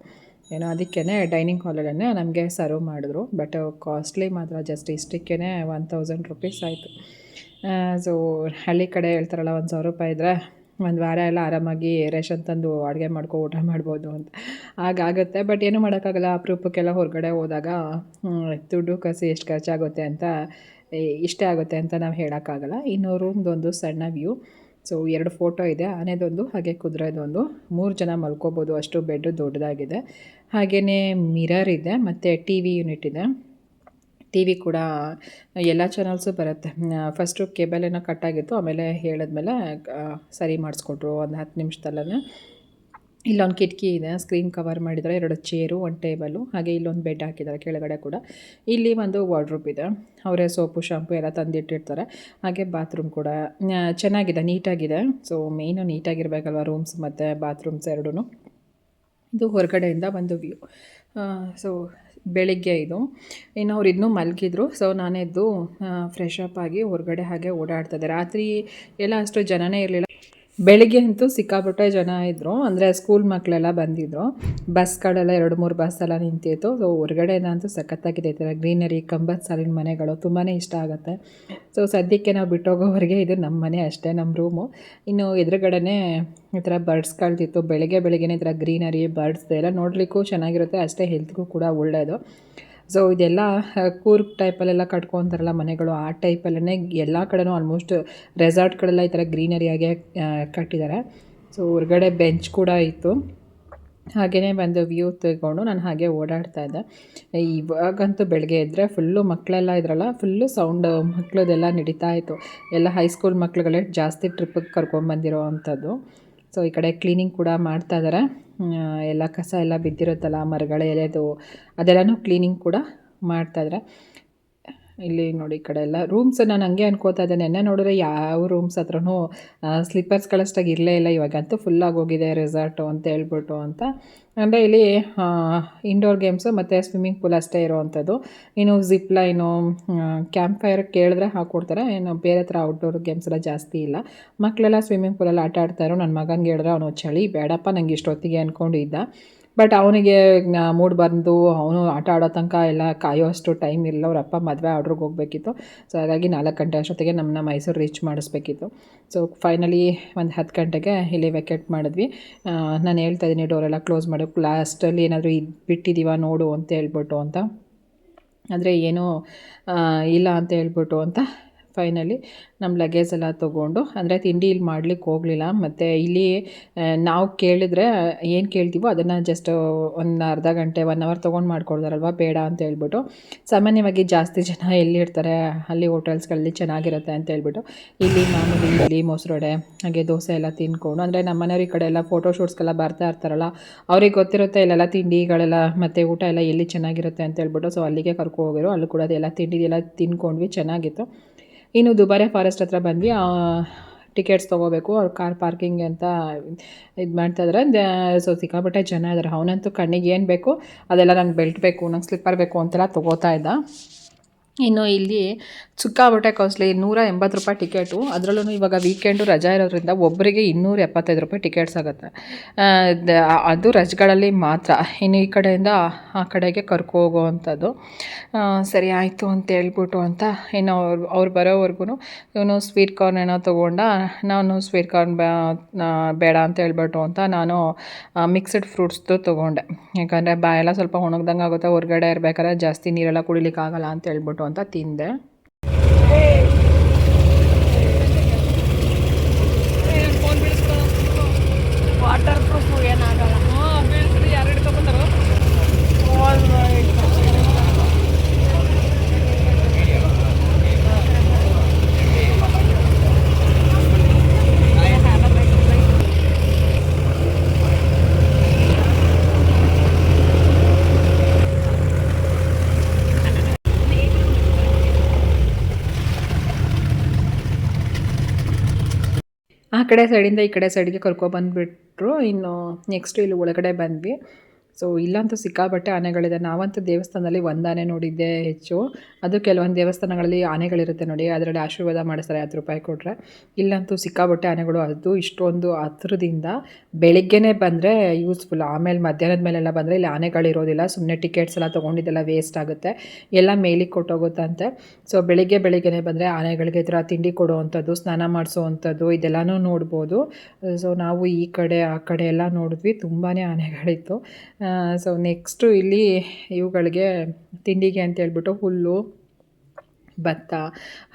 ಏನೋ ಅದಕ್ಕೇ ಡೈನಿಂಗ್ ಹಾಲಲ್ಲೇ ನಮಗೆ ಸರ್ವ್ ಮಾಡಿದ್ರು. ಬಟ್ ಕಾಸ್ಟ್ಲಿ ಮಾತ್ರ ಜಸ್ಟ್ ಇಷ್ಟಕ್ಕೇ ಒನ್ ತೌಸಂಡ್ ರುಪೀಸ್ ಆಯಿತು. ಸೊ ಹಳ್ಳಿ ಕಡೆ ಹೇಳ್ತಾರಲ್ಲ, ಒಂದು ಸಾವಿರ ರೂಪಾಯಿ ಇದ್ದರೆ ಒಂದು ವಾರ ಎಲ್ಲ ಆರಾಮಾಗಿ ರೇಷನ್ ತಂದು ಅಡುಗೆ ಮಾಡ್ಕೊ, ಊಟ ಮಾಡ್ಬೋದು ಅಂತ. ಹಾಗಾಗುತ್ತೆ ಬಟ್ ಏನೂ ಮಾಡೋಕ್ಕಾಗಲ್ಲ. ಅಪರೂಪಕ್ಕೆಲ್ಲ ಹೊರಗಡೆ ಹೋದಾಗ ದುಡ್ಡು ಕಸಿ ಎಷ್ಟು ಖರ್ಚಾಗುತ್ತೆ ಅಂತ ಇಷ್ಟೇ ಆಗುತ್ತೆ ಅಂತ ನಾವು ಹೇಳೋಕ್ಕಾಗಲ್ಲ. ಇನ್ನು ರೂಮ್ದೊಂದು ಸಣ್ಣ ವ್ಯೂ. ಸೊ ಎರಡು ಫೋಟೋ ಇದೆ. ಆನೆದೊಂದು, ಹಾಗೆ ಕುದುರೆದೊಂದು. ಮೂರು ಜನ ಮಲ್ಕೋಬೋದು. ಅಷ್ಟು ಬೆಡ್ ದೊಡ್ಡದಾಗಿದೆ. ಹಾಗೆಯೇ ಮಿರರ್ ಇದೆ, ಮತ್ತು ಟಿ ವಿ ಯೂನಿಟ್ ಇದೆ. ಟಿ ವಿ ಕೂಡ, ಎಲ್ಲ ಚಾನಲ್ಸು ಬರುತ್ತೆ. ಫಸ್ಟು ಕೇಬಲ್ ಏನೋ ಕಟ್ಟಾಗಿತ್ತು ಆಮೇಲೆ ಹೇಳಿದ್ಮೇಲೆ ಸರಿ ಮಾಡಿಸ್ಕೊಟ್ರು ಒಂದು ಹತ್ತು ನಿಮಿಷದಲ್ಲೇ ಇಲ್ಲೊಂದು ಕಿಟಕಿ ಇದೆ ಸ್ಕ್ರೀನ್ ಕವರ್ ಮಾಡಿದ್ದಾರೆ, ಎರಡು ಚೇರು ಒಂದು ಟೇಬಲು ಹಾಗೆ ಇಲ್ಲೊಂದು ಬೆಡ್ ಹಾಕಿದ್ದಾರೆ ಕೆಳಗಡೆ ಕೂಡ. ಇಲ್ಲಿ ಒಂದು ವಾರ್ಡ್ರೂಪ್ ಇದೆ, ಅವರೇ ಸೋಪು ಶಾಂಪು ಎಲ್ಲ ತಂದಿಟ್ಟಿರ್ತಾರೆ. ಹಾಗೆ ಬಾತ್ರೂಮ್ ಕೂಡ ಚೆನ್ನಾಗಿದೆ, ನೀಟಾಗಿದೆ. ಸೊ ಮೇಯ್ನು ನೀಟಾಗಿರಬೇಕಲ್ವ ರೂಮ್ಸ್ ಮತ್ತು ಬಾತ್ರೂಮ್ಸ್ ಎರಡೂ ಇದು ಹೊರಗಡೆಯಿಂದ ಒಂದು ವ್ಯೂ ಸೊ ಬೆಳಿಗ್ಗೆ ಇದು. ಇನ್ನು ಅವ್ರು ಇನ್ನೂ ಮಲಗಿದ್ರು. ಸೊ ನಾನೆದ್ದು ಫ್ರೆಶ್ ಅಪ್ ಆಗಿ ಹೊರಗಡೆ ಹಾಗೆ ಓಡಾಡ್ತಿದ್ದೆ ರಾತ್ರಿ ಎಲ್ಲ ಅಷ್ಟು ಜನನೇ ಇರಲಿಲ್ಲ. ಬೆಳಿಗ್ಗೆ ಅಂತೂ ಸಿಕ್ಕಾಪಟ್ಟೆ ಜನ ಇದ್ದರು ಅಂದರೆ ಸ್ಕೂಲ್ ಮಕ್ಕಳೆಲ್ಲ ಬಂದಿದ್ದರು ಬಸ್ಗಳೆಲ್ಲ ಎರಡು, ಮೂರು ಬಸ್ ಎಲ್ಲ ನಿಂತಿತ್ತು. ಸೊ ಹೊರಗಡೆಯಿಂದ ಅಂತೂ ಸಖತ್ತಾಗಿದೆ ಈ ಥರ ಗ್ರೀನರಿ ಕಂಬದ ಸಾಲಿನ ಮನೆಗಳು ತುಂಬಾ ಇಷ್ಟ ಆಗುತ್ತೆ. ಸೊ ಸದ್ಯಕ್ಕೆ ನಾವು ಬಿಟ್ಟೋಗೋವರೆಗೆ ಇದು ನಮ್ಮ ಮನೆ ಅಷ್ಟೇ ನಮ್ಮ ರೂಮು ಇನ್ನು ಎದುರುಗಡೆನೇ ಈ ಥರ ಬರ್ಡ್ಸ್ಗಳ್ದಿತ್ತು ಬೆಳಗ್ಗೆ ಬೆಳಗ್ಗೆನೇ ಈ ಥರ ಗ್ರೀನರಿ ಬರ್ಡ್ಸ್ ಎಲ್ಲ ನೋಡಲಿಕ್ಕೂ ಚೆನ್ನಾಗಿರುತ್ತೆ. ಅಷ್ಟೇ ಹೆಲ್ತ್ಗೂ ಕೂಡ ಒಳ್ಳೆಯದು ಸೊ ಇದೆಲ್ಲ ಕೂರ್ಗ್ ಟೈಪಲ್ಲೆಲ್ಲ ಕಟ್ಕೊತಾರಲ್ಲ ಮನೆಗಳು, ಆ ಟೈಪಲ್ಲೇ ಎಲ್ಲ ಕಡೆನೂ ಆಲ್ಮೋಸ್ಟ್ ರೆಸಾರ್ಟ್ಗಳೆಲ್ಲ ಈ ಥರ ಗ್ರೀನರಿಯಾಗೆ ಕಟ್ಟಿದ್ದಾರೆ ಸೊ ಹೊರಗಡೆ ಬೆಂಚ್ ಕೂಡ ಇತ್ತು. ಹಾಗೆಯೇ ಬಂದು ವ್ಯೂ ತೆಗೊಂಡು ನಾನು ಹಾಗೆ ಓಡಾಡ್ತಾ ಇದ್ದೆ. ಇವಾಗಂತೂ ಬೆಳಗ್ಗೆ ಇದ್ದರೆ ಫುಲ್ಲು ಮಕ್ಕಳೆಲ್ಲ ಇದ್ರಲ್ಲ ಫುಲ್ಲು ಸೌಂಡ್ ಮಕ್ಕಳದೆಲ್ಲ ನಡೀತಾ ಇತ್ತು. ಎಲ್ಲ ಹೈಸ್ಕೂಲ್ ಮಕ್ಕಳುಗಳೇ ಜಾಸ್ತಿ ಟ್ರಿಪ್ಪಿಗೆ ಕರ್ಕೊಂಡ್ಬಂದಿರೋ ಅಂಥದ್ದು. ಸೊ ಈ ಕಡೆ ಕ್ಲೀನಿಂಗ್ ಕೂಡ ಮಾಡ್ತಾ ಇದ್ದಾರೆ ಎಲ್ಲ ಕಸ ಎಲ್ಲ ಬಿದ್ದಿರುತ್ತಲ್ಲ, ಮರಗಳ ಎಲೆದು, ಅದೆಲ್ಲನೂ ಕ್ಲೀನಿಂಗ್ ಕೂಡ ಮಾಡ್ತಾಯಿದ್ದಾರೆ ಇಲ್ಲಿ ನೋಡಿ ಈ ಕಡೆ ಎಲ್ಲ ರೂಮ್ಸ್ ನಾನು ಹಂಗೆ ಅನ್ಕೋತಾ ಇದ್ದೇನೆ. ನೆನ್ನೆ ನೋಡಿದ್ರೆ ಯಾವ ರೂಮ್ಸ್ ಹತ್ರನೂ ಸ್ಲಿಪ್ಪರ್ಸ್ಗಳಷ್ಟಾಗಿ ಇರಲೇ ಇಲ್ಲ. ಇವಾಗಂತೂ ಫುಲ್ಲಾಗಿ ಹೋಗಿದೆ ರೆಸಾರ್ಟು ಅಂತ ಹೇಳ್ಬಿಟ್ಟು ಅಂತ. ಅಂದರೆ ಇಲ್ಲಿ ಇಂಡೋರ್ ಗೇಮ್ಸು ಮತ್ತು ಸ್ವಿಮ್ಮಿಂಗ್ ಪೂಲ್ ಅಷ್ಟೇ ಇರೋವಂಥದ್ದು ಇನ್ನು ಜಿಪ್ ಲೈನು ಕ್ಯಾಂಪ್ ಫೈರ್ ಕೇಳಿದ್ರೆ ಹಾಕ್ಕೊಡ್ತಾರೆ ಏನು ಬೇರೆ ಥರ ಔಟ್ಡೋರ್ ಗೇಮ್ಸ್ ಎಲ್ಲ ಜಾಸ್ತಿ ಇಲ್ಲ. ಮಕ್ಕಳೆಲ್ಲ ಸ್ವಿಮ್ಮಿಂಗ್ ಪೂಲಲ್ಲಿ ಆಟ ಆಡ್ತಾಯಿರೋ ನನ್ನ ಮಗನಿಗೆ ಹೇಳಿದ್ರೆ, ಅವನು ಚಳಿ, ಬೇಡಪ್ಪ, ನಂಗೆ ಇಷ್ಟೊತ್ತಿಗೆ ಅಂದ್ಕೊಂಡಿದ್ದ ಬಟ್ ಅವನಿಗೆ ಮೂಡ್ ಬಂದು, ಅವನು ಆಟ ಆಡೋ ತನಕ ಎಲ್ಲ ಕಾಯೋ ಅಷ್ಟು ಟೈಮ್ ಇಲ್ಲ ಅವ್ರ ಅಪ್ಪ ಮದುವೆ ಆರ್ಡ್ರಿಗೆ ಹೋಗಬೇಕಿತ್ತು. ಸೊ ಹಾಗಾಗಿ ನಾಲ್ಕು ಗಂಟೆ ಅಷ್ಟೊತ್ತಿಗೆ ನಮ್ಮನ್ನ ಮೈಸೂರು ರೀಚ್ ಮಾಡಿಸ್ಬೇಕಿತ್ತು. ಸೊ ಫೈನಲಿ ಒಂದು ಹತ್ತು ಗಂಟೆಗೆ ಇಲ್ಲಿ ವೆಕೆಟ್ ಮಾಡಿದ್ವಿ. ನಾನು ಹೇಳ್ತಾ ಇದ್ದೀನಿ ಡೋರೆಲ್ಲ ಕ್ಲೋಸ್ ಮಾಡಿ. ಲಾಸ್ಟಲ್ಲಿ ಏನಾದರೂ ಇದು ಬಿಟ್ಟಿದ್ದೀವ ನೋಡು ಅಂತ ಹೇಳ್ಬಿಟ್ಟು ಅಂತ. ಆದರೆ ಏನೂ ಇಲ್ಲ ಅಂತ ಹೇಳ್ಬಿಟ್ಟು ಅಂತ ಫೈನಲಿ ನಮ್ಮ ಲಗೇಜ್ ಎಲ್ಲ ತೊಗೊಂಡು, ಅಂದರೆ ತಿಂಡಿ ಇಲ್ಲಿ ಮಾಡ್ಲಿಕ್ಕೆ ಹೋಗಲಿಲ್ಲ, ಮತ್ತು ಇಲ್ಲಿ ನಾವು ಕೇಳಿದರೆ, ಏನು ಕೇಳ್ತೀವೋ ಅದನ್ನು ಜಸ್ಟ್ ಒಂದು ಅರ್ಧ ಗಂಟೆ ಒನ್ ಅವರ್ ತೊಗೊಂಡು ಮಾಡ್ಕೊಡ್ತಾರಲ್ವ, ಬೇಡ ಅಂತ ಹೇಳ್ಬಿಟ್ಟು, ಸಾಮಾನ್ಯವಾಗಿ ಜಾಸ್ತಿ ಜನ ಎಲ್ಲಿರ್ತಾರೆ ಅಲ್ಲಿ ಹೋಟೆಲ್ಸ್ಗಳಲ್ಲಿ ಚೆನ್ನಾಗಿರುತ್ತೆ ಅಂತ ಹೇಳ್ಬಿಟ್ಟು, ಇಲ್ಲಿ ಮಾಮೂಲಿ ಇಲ್ಲಿ ಮೊಸರೊಡೆ, ಹಾಗೆ ದೋಸೆ ಎಲ್ಲ ತಿನ್ಕೊಂಡು, ಅಂದರೆ ನಮ್ಮ ಮನೆಯವ್ರ ಈ ಕಡೆ ಎಲ್ಲ ಫೋಟೋ ಶೂಟ್ಸ್ಗೆಲ್ಲ ಬರ್ತಾ ಇರ್ತಾರಲ್ಲ, ಅವ್ರಿಗೆ ಗೊತ್ತಿರುತ್ತೆ ಇಲ್ಲೆಲ್ಲ ತಿಂಡಿಗಳೆಲ್ಲ, ಮತ್ತು ಊಟ ಎಲ್ಲ ಎಲ್ಲಿ ಚೆನ್ನಾಗಿರುತ್ತೆ ಅಂತ ಹೇಳ್ಬಿಟ್ಟು ಸೊ ಅಲ್ಲಿಗೆ ಕರ್ಕೊ ಹೋಗಿರೋ, ಅಲ್ಲಿ ಕೂಡ ಅದೆಲ್ಲ ತಿಂಡಿ ಎಲ್ಲ ತಿನ್ಕೊಂಡ್ವಿ, ಚೆನ್ನಾಗಿತ್ತು. ಇನ್ನು ದುಬಾರೆ ಫಾರೆಸ್ಟ್ ಹತ್ರ ಬಂದ್ವಿ ಟಿಕೆಟ್ಸ್ ತೊಗೋಬೇಕು, ಅವ್ರು ಕಾರ್ ಪಾರ್ಕಿಂಗ್ ಅಂತ ಇದು ಮಾಡ್ತಾಯಿದ್ರೆ. ಸೊ ಸಿಕ್ಕಾಪಟ್ಟೆ ಜನ ಇದ್ದಾರೆ ಅವನಂತೂ ಕಣ್ಣಿಗೆ ಏನು ಬೇಕು, ಅದೆಲ್ಲ ನಂಗೆ ಬೆಲ್ಟ್ ಬೇಕು, ನಂಗೆ ಸ್ಲಿಪ್ಪರ್ ಬೇಕು ಅಂತೆಲ್ಲ ತೊಗೋತಾ ಇದ್ದ. ಇನ್ನು ಇಲ್ಲಿ ಸಿಕ್ಕಾಬಟ್ಟೆ ಕಾಸ್ಟ್ಲಿ ನೂರ ಎಂಬತ್ತು ರೂಪಾಯಿ ಟಿಕೆಟು ಅದರಲ್ಲೂ ಇವಾಗ ವೀಕೆಂಡು ರಜಾ ಇರೋದ್ರಿಂದ ಒಬ್ಬರಿಗೆ ಇನ್ನೂರ ಎಪ್ಪತ್ತೈದು ರೂಪಾಯಿ ಟಿಕೆಟ್ಸ್ ಆಗುತ್ತೆ. ಅದು ರಜೆಗಳಲ್ಲಿ ಮಾತ್ರ. ಇನ್ನು ಈ ಕಡೆಯಿಂದ ಆ ಕಡೆಗೆ ಕರ್ಕೊ ಹೋಗುವಂಥದ್ದು. ಸರಿ ಆಯಿತು ಅಂತ ಹೇಳ್ಬಿಟ್ಟು ಅಂತ ಇನ್ನು ಅವ್ರು ಅವ್ರು ಬರೋವರೆಗೂ ಇವನು ಸ್ವೀಟ್ ಕಾರ್ನ್ ಏನೋ ತೊಗೊಂಡ, ನಾನು ಸ್ವೀಟ್ ಕಾರ್ನ್ ಬೇಡ ಅಂತ ಹೇಳ್ಬಿಟ್ಟು ಅಂತ ನಾನು ಮಿಕ್ಸ್ಡ್ ಫ್ರೂಟ್ಸ್ದು ತೊಗೊಂಡೆ. ಯಾಕಂದರೆ ಬಾಯೆಲ್ಲ ಸ್ವಲ್ಪ ಒಣಗ್ದಂಗೆ ಆಗುತ್ತೆ ಹೊರಗಡೆ ಇರಬೇಕಾದ್ರೆ ಜಾಸ್ತಿ ನೀರೆಲ್ಲ ಕುಡಿಲಿಕ್ಕಾಗಲ್ಲ ಅಂತ ಹೇಳ್ಬಿಟ್ಟು ಅಂತ ತಿಂದೆ ವಾಟರ್ ಪ್ರೂಫ್ ಏನಾಗಲ್ಲ ಆ ಕಡೆ ಸೈಡಿಂದ ಈ ಕಡೆ ಸೈಡ್ಗೆ ಕರ್ಕೊಬಂದುಬಿಟ್ರು ಇನ್ನು ನೆಕ್ಸ್ಟು ಇಲ್ಲಿ ಒಳಗಡೆ ಬಂದ್ವಿ. ಸೊ ಇಲ್ಲಂತೂ ಸಿಕ್ಕಾಬಟ್ಟೆ ಆನೆಗಳಿದೆ. ನಾವಂತೂ ದೇವಸ್ಥಾನದಲ್ಲಿ ಒಂದಾನೆ ನೋಡಿದ್ದೆ ಹೆಚ್ಚು. ಅದು ಕೆಲವೊಂದು ದೇವಸ್ಥಾನಗಳಲ್ಲಿ ಆನೆಗಳಿರುತ್ತೆ ನೋಡಿ, ಅದರಲ್ಲಿ ಆಶೀರ್ವಾದ ಮಾಡಿಸ್ತಾರೆ, ಹತ್ತು ರೂಪಾಯಿ ಕೊಟ್ಟರೆ ಇಲ್ಲಂತೂ ಸಿಕ್ಕಾಬಟ್ಟೆ ಆನೆಗಳು ಅದು ಇಷ್ಟೊಂದು ಹತ್ರದಿಂದ ಬೆಳಿಗ್ಗೆನೇ ಬಂದರೆ ಯೂಸ್ಫುಲ್ ಆಮೇಲೆ ಮಧ್ಯಾಹ್ನದ ಮೇಲೆಲ್ಲ ಬಂದರೆ ಇಲ್ಲಿ ಆನೆಗಳಿರೋದಿಲ್ಲ. ಸುಮ್ಮನೆ ಟಿಕೆಟ್ಸ್ ಎಲ್ಲ ತೊಗೊಂಡಿದ್ದೆಲ್ಲ ವೇಸ್ಟ್ ಆಗುತ್ತೆ. ಎಲ್ಲ ಮೇಲಿಗೆ ಕೊಟ್ಟೋಗುತ್ತಂತೆ. ಸೊ ಬೆಳಿಗ್ಗೆ ಬೆಳಿಗ್ಗೆನೇ ಬಂದರೆ ಆನೆಗಳಿಗೆ ಥರ ತಿಂಡಿ ಕೊಡುವಂಥದ್ದು, ಸ್ನಾನ ಮಾಡಿಸುವಂಥದ್ದು ಇದೆಲ್ಲನೂ ನೋಡ್ಬೋದು. ಸೊ ನಾವು ಈ ಕಡೆ, ಆ ಕಡೆ ಎಲ್ಲ ನೋಡಿದ್ವಿ. ತುಂಬಾ ಆನೆಗಳಿತ್ತು. ಸೊ ನೆಕ್ಸ್ಟು ಇಲ್ಲಿ ಇವುಗಳಿಗೆ ತಿಂಡಿಗೆ ಅಂತ ಹೇಳ್ಬಿಟ್ಟು ಹುಲ್ಲು ಭತ್ತ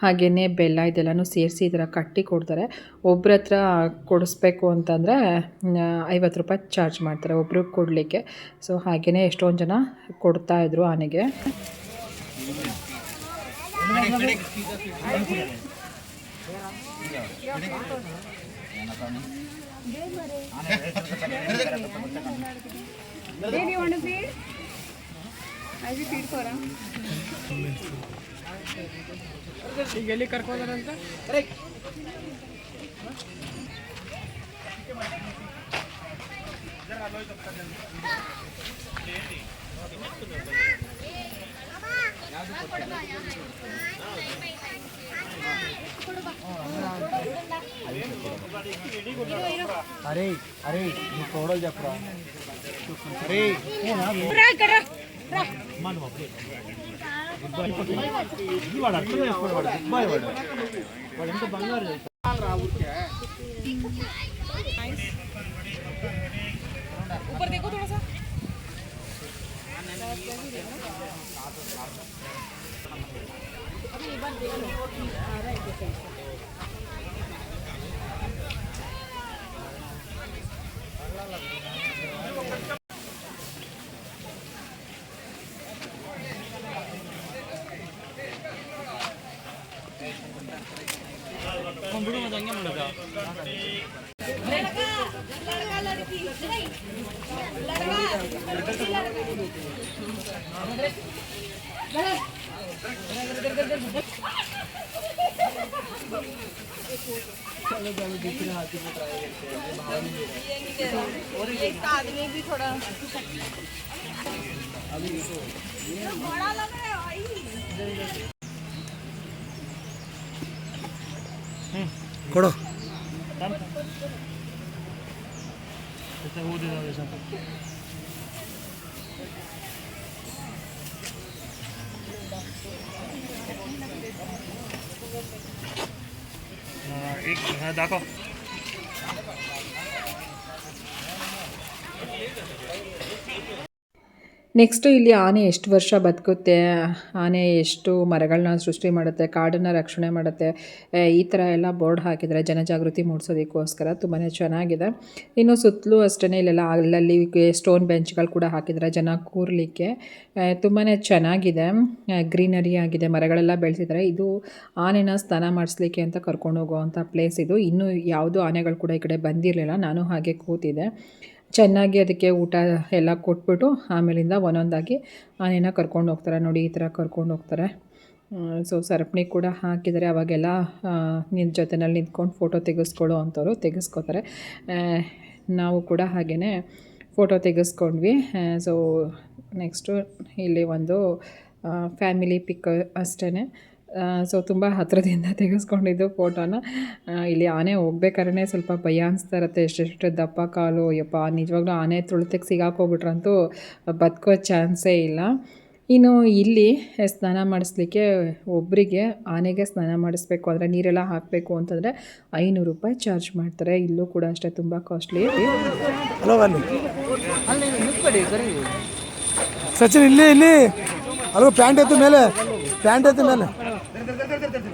ಹಾಗೆಯೇ ಬೆಲ್ಲ ಇದೆಲ್ಲನೂ ಸೇರಿಸಿ ಇದರ ಥರ ಕಟ್ಟಿ ಕೊಡ್ತಾರೆ ಒಬ್ರ ಹತ್ರ ಕೊಡಿಸ್ಬೇಕು ಅಂತಂದರೆ ಐವತ್ತು ರೂಪಾಯಿ ಚಾರ್ಜ್ ಮಾಡ್ತಾರೆ ಒಬ್ರಿಗೆ ಕೊಡಲಿಕ್ಕೆ ಸೊ ಹಾಗೆಯೇ ಎಷ್ಟೊಂದು ಜನ ಕೊಡ್ತಾಯಿದ್ರು ಆನೆಗೆ Baby, you want to feed? I will feed for her. ಈಗ ಎಲ್ಲಿ ಕರ್ಕೋದಾರಂತ అరే అరే నువ్వు కోడలు చెప్పరా అరే వాడు అర్థం వాడు ఎంత బంగారు एक आदमी भी थोड़ा। बड़ा लग रहा है भाई ಕೊಡು एक हाँ, दाखो। ನೆಕ್ಸ್ಟು ಇಲ್ಲಿ ಆನೆ ಎಷ್ಟು ವರ್ಷ ಬದುಕುತ್ತೆ, ಆನೆ ಎಷ್ಟು ಮರಗಳನ್ನ ಸೃಷ್ಟಿ ಮಾಡುತ್ತೆ, ಕಾಡನ್ನು ರಕ್ಷಣೆ ಮಾಡುತ್ತೆ ಈ ಥರ ಎಲ್ಲ ಬೋರ್ಡ್ ಹಾಕಿದರೆ ಜನಜಾಗೃತಿ ಮೂಡಿಸೋದಕ್ಕೋಸ್ಕರ. ತುಂಬಾ ಚೆನ್ನಾಗಿದೆ. ಇನ್ನು ಸುತ್ತಲೂ ಅಷ್ಟೇ ಇಲ್ಲೆಲ್ಲ ಅಲ್ಲಲ್ಲಿ ಸ್ಟೋನ್ ಬೆಂಚ್ಗಳು ಕೂಡ ಹಾಕಿದ್ದಾರೆ ಜನ ಕೂರಲಿಕ್ಕೆ. ತುಂಬಾ ಚೆನ್ನಾಗಿದೆ. ಗ್ರೀನರಿ ಆಗಿದೆ, ಮರಗಳೆಲ್ಲ ಬೆಳೆಸಿದ್ದಾರೆ. ಇದು ಆನೆನ ಸ್ನಾನ ಮಾಡಿಸ್ಲಿಕ್ಕೆ ಅಂತ ಕರ್ಕೊಂಡು ಹೋಗುವಂಥ ಪ್ಲೇಸ್ ಇದು. ಇನ್ನೂ ಯಾವುದೂ ಆನೆಗಳು ಕೂಡ ಈ ಕಡೆ ಬಂದಿರಲಿಲ್ಲ. ನಾನು ಹಾಗೆ ಕೂತಿದ್ದೆ. ಚೆನ್ನಾಗಿ ಅದಕ್ಕೆ ಊಟ ಎಲ್ಲ ಕೊಟ್ಬಿಟ್ಟು ಆಮೇಲಿಂದ ಒಂದೊಂದಾಗಿ ಆನೆನ ಕರ್ಕೊಂಡು ಹೋಗ್ತಾರೆ. ನೋಡಿ, ಈ ಥರ ಕರ್ಕೊಂಡು ಹೋಗ್ತಾರೆ. ಸೊ ಸರಪಣಿ ಕೂಡ ಹಾಕಿದರೆ ಅವಾಗೆಲ್ಲ ನಿನ್ನ ಜೊತೆನಲ್ಲಿ ನಿಂತ್ಕೊಂಡು ಫೋಟೋ ತೆಗೆಸ್ಕೊಳ್ಳೋ ಅಂಥವ್ರು ತೆಗೆಸ್ಕೋತಾರೆ. ನಾವು ಕೂಡ ಹಾಗೆಯೇ ಫೋಟೋ ತೆಗೆಸ್ಕೊಂಡ್ವಿ. ಸೊ ನೆಕ್ಸ್ಟು ಇಲ್ಲಿ ಒಂದು ಫ್ಯಾಮಿಲಿ ಪಿಕ್ ಅಷ್ಟೇ ಸೊ ತುಂಬ ಹತ್ರದಿಂದ ತೆಗೆಸ್ಕೊಂಡಿದ್ದು ಫೋಟೋನ. ಇಲ್ಲಿ ಆನೆ ಹೋಗ್ಬೇಕಾದ್ರೆ ಸ್ವಲ್ಪ ಭಯ ಅನಿಸ್ತಾ ಇರುತ್ತೆ. ಎಷ್ಟೆಷ್ಟು ದಪ್ಪ ಕಾಲು ಯಪ್ಪ ನಿಜವಾಗ್ಲೂ ಆನೆ ತುಳಿತಕ್ಕೆ ಸಿಗಾಕೋಗ್ಬಿಟ್ರಂತೂ ಬದುಕೋ ಚಾನ್ಸೇ ಇಲ್ಲ. ಇನ್ನು ಇಲ್ಲಿ ಸ್ನಾನ ಮಾಡಿಸ್ಲಿಕ್ಕೆ ಒಬ್ಬರಿಗೆ ಆನೆಗೆ ಸ್ನಾನ ಮಾಡಿಸ್ಬೇಕು. ಅಂದರೆ ನೀರೆಲ್ಲ ಹಾಕಬೇಕು ಅಂತಂದರೆ ಐನೂರು ರೂಪಾಯಿ ಚಾರ್ಜ್ ಮಾಡ್ತಾರೆ. ಇಲ್ಲೂ ಕೂಡ ಅಷ್ಟೇ ತುಂಬ ಕಾಸ್ಟ್ಲಿ ಹಲೋ ಅಲ್ಲಿ ಸಚಿನ್ ಇಲ್ಲಿ ಇಲ್ಲಿ. ಅಲ್ಲೂ ಪ್ಯಾಂಟ್ ಎತ್ತು ಮೇಲೆ ಪ್ಯಾಂಟ್ ಎತ್ತು ಮೇಲೆ